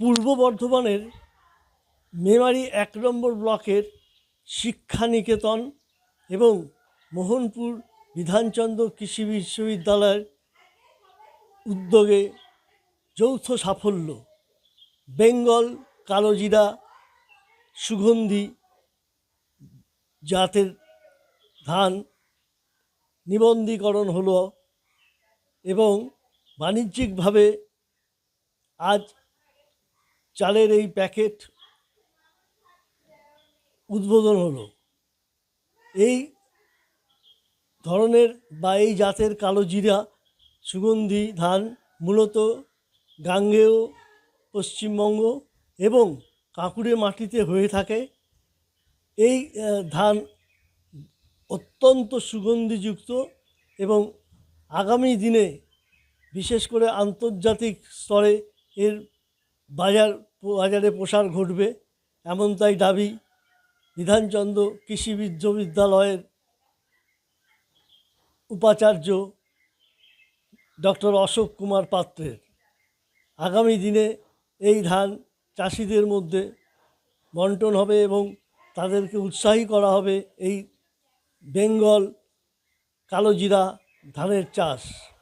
পূর্ব বর্ধমানের মেমারি এক নম্বর ব্লকের শিক্ষানিকেতন এবং মোহনপুর বিধানচন্দ্র কৃষি বিশ্ববিদ্যালয়ের উদ্যোগে যৌথ সাফল্য, বেঙ্গল কালোজিরা সুগন্ধি জাতের ধান নিবন্ধীকরণ হলো এবং বাণিজ্যিকভাবে আজ চালের এই প্যাকেট উদ্বোধন হলো। এই ধরনের বা এই জাতের কালো জিরা, সুগন্ধি, ধান, মূলত গাঙ্গেয়, পশ্চিমবঙ্গ এবং কাঁকুড়ে মাটিতে হয়ে থাকে। এই ধান অত্যন্ত সুগন্ধিযুক্ত এবং আগামী দিনে বিশেষ করে আন্তর্জাতিক স্তরে এর বাজার বাজারে প্রসার ঘটবে, এমন তাই দাবি বিধানচন্দ্র কৃষি বিশ্ববিদ্যালয়ের উপাচার্য ডক্টর অশোক কুমার পাত্রের। আগামী দিনে এই ধান চাষিদের মধ্যে বন্টন হবে এবং তাদেরকে উৎসাহী করা হবে এই বেঙ্গল কালোজিরা ধানের চাষ।